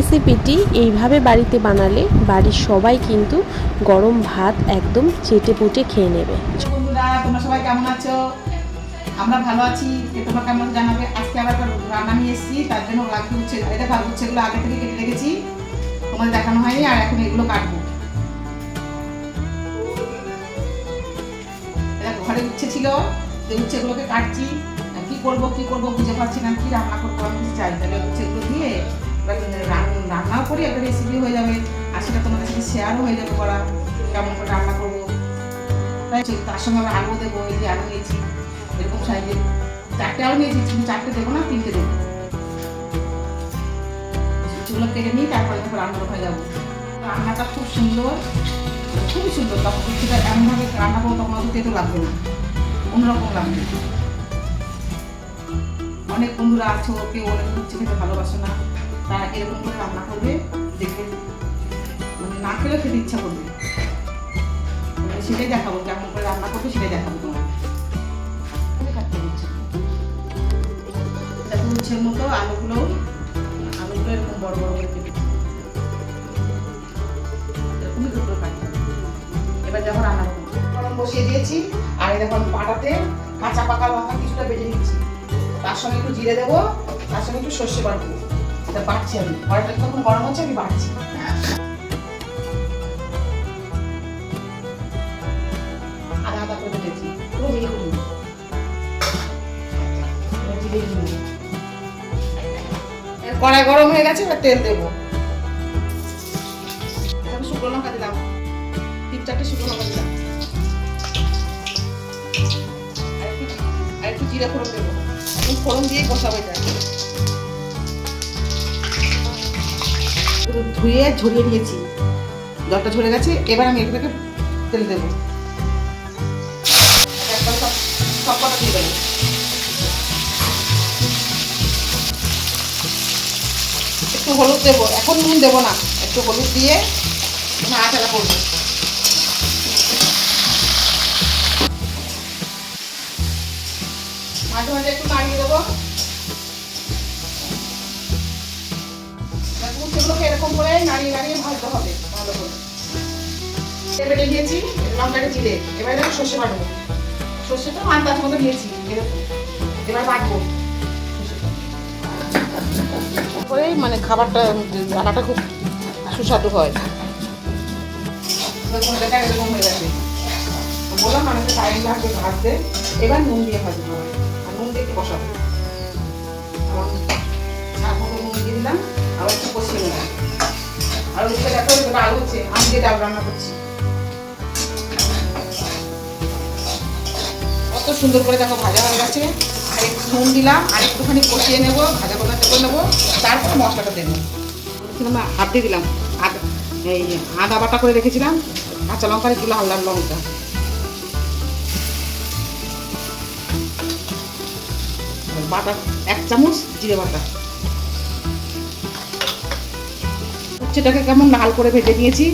রেসিপিটি এইভাবে বাড়িতে বানালে বাড়ির সবাই কিন্তু গরম ভাত একদম চেটে পুটে খেয়ে নেবে। বন্ধুরা, তোমরা সবাই কেমন আছো? আমরা ভালো আছি। তোমরা কেমন জানাবে? আজকে আবার রান্না নিয়ে এসেছি, তার জন্য লাগবে উচ্ছে এটা ভালো উচ্ছেগুলো আগে থেকে কেটে রেখেছি। তোমাদের দেখানো হয়নি, আর এখন এগুলো কাটবো। ঘরে উচ্ছে ছিল, যে উচ্ছেগুলোকে কাটছি। কি করব কি করব বুঝে পারছি না, কি রান্না করব, আমি চাই তাহলে উচ্ছেগুলো দিয়ে এবার রান- রান্নাও করি একটা রেসিপি হয়ে যাবে। আর সেটা তোমাদের সাথে শেয়ারও হয়ে যাবে করা। কেমন করে রান্না করব। তাই তার সঙ্গে আবার আলু দেবো, এই যে আলু নিয়েছি। এরকম সাইজে চারটে আলু নিয়েছি কিন্তু চারটে দেবো না, তিনটে দেবো। সেগুলো কেটে নিই তারপরে যখন রান্না হয়ে যাব। রান্নাটা খুব সুন্দর, খুবই সুন্দর। তখন সেটা এমনভাবে রান্না করব, তখন অত তেতো লাগবে না। অন্যরকম লাগবে। অনেক বন্ধুরা আছো, কেউ অনেক উচ্ছে খেতে ভালোবাসে না। তারা এরকম করে রান্না করবে, দেখে। মানে না খেলেও খেতে ইচ্ছা করবে। সেটাই দেখাবো, কেমন করে রান্না করবে সেটাই দেখাবো তোমার উচ্ছের মতো আলুগুলো আলুগুলো এরকম বড় বড় করে কেটে এরকমই টুকরো কাটতে এবার যখন রান্না করব। গরম বসিয়ে দিয়েছি, আর আমি পাটাতে কাঁচা পাকা লঙ্কা কিছুটা বেটে নিচ্ছি। তার সঙ্গে একটু জিরে দেবো, তার সঙ্গে একটু সর্ষে বাটবো এটা বাড়ছি আমি। কড়াইটা যখন গরম হচ্ছে, আমি বাড়ছি। আদা করে। এবার কড়াই গরম হয়ে গেছে, এবার তেল দেবো। শুকনো লঙ্কা দিলাম তিন চারটে শুকনো লঙ্কা দিলাম আর একটু জিরে ফোড়ন দেবো। ফোড়ন দিয়ে কষাবো এটা ধুয়ে ঝরিয়ে নিয়েছি। জলটা ঝরে গেছে, এবার আমি এটাকে তেল দেবো। সব দেবো। একটু হলুদ দেবো, এখন নুন দেবো না, একটু হলুদ দিয়ে নাড়াচাড়া করব। মাঝে মাঝে একটু নাড়িয়ে দেবো। দেখো, সেগুলোকে এরকম করে নাড়িয়ে নাড়িয়ে ভাজতে হবে ভালো করে। বেটে দিয়েছি লঙ্কাটা জিরে। এবার দেখো সর্ষে বাটবো সর্ষেটা আন্দাজ মতো দিয়েছি এরকম। এবার বাটবো। করেই মানে খাবারটা রান্নাটা খুব সুস্বাদু হয়। হয়ে বললাম অনেকটা টাইম লাগবে এবার নুন দিয়ে নুন দিয়ে নুন দিলাম। আবার একটু আর হচ্ছে আমি ডাল রান্না করছি। কত সুন্দর করে দেখো ভাজা হয়ে গেছে। আর একটু নুন দিলাম আর একটুখানি কষিয়ে নেব ভাজা করে নেব তারপর মশলাটা দেবো। না, হাত দিয়ে দিলাম। আদা এই আদা বাটা করে রেখেছিলাম কাঁচা লঙ্কা একটু লাল লঙ্কা। বাটা এক চামচ জিরে বাটা। উচ্ছেটাকে কেমন লাল করে ভেজে নিয়েছি।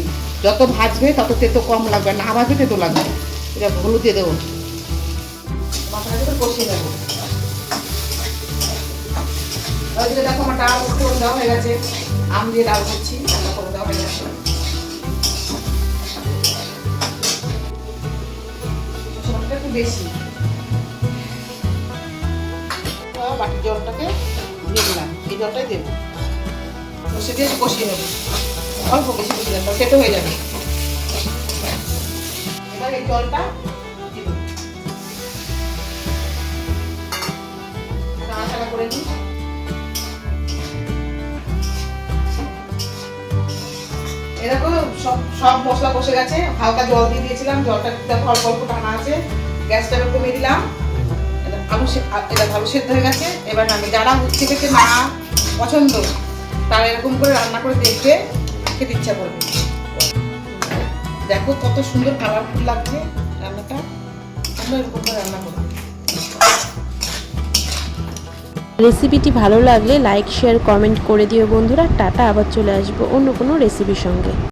যত ভাজবে তত তেতো কম লাগবে না। ভাজবে তেতো লাগবে। এটা হলুদ দিয়ে দেবো। দেখো আমার হয়ে গেছে, আম দিয়ে একটু বেশি। জলটাকে দিয়ে দিলাম। এই জলটাই দেবো। দিয়ে একটু কষিয়ে নেব। অল্প বেশি কষিয়ে দেবো কেটে হয়ে যাবে। এবার জলটা নাড়াচাড়া করে দিই এরকম সব সব মশলা কষে গেছে। হালকা জল দিয়ে দিয়েছিলাম, জলটা দেখো অল্প অল্প টানা আছে। গ্যাসটা এবার কমিয়ে দিলাম। আলু এটা ভালো সেদ্ধ হয়ে গেছে। এবার আমি যারা উচ্ছে খেতে না পছন্দ তারা এরকম করে রান্না করে দেখবে খেতে ইচ্ছা করবে। দেখো কত সুন্দর কালারফুল লাগছে রান্নাটা। আমরা এরকম করে রান্না করব রেসিপিটি ভালো লাগলে লাইক শেয়ার কমেন্ট করে দিও বন্ধুরা। টাটা, আবার চলে আসব অন্য কোনো রেসিপির সঙ্গে।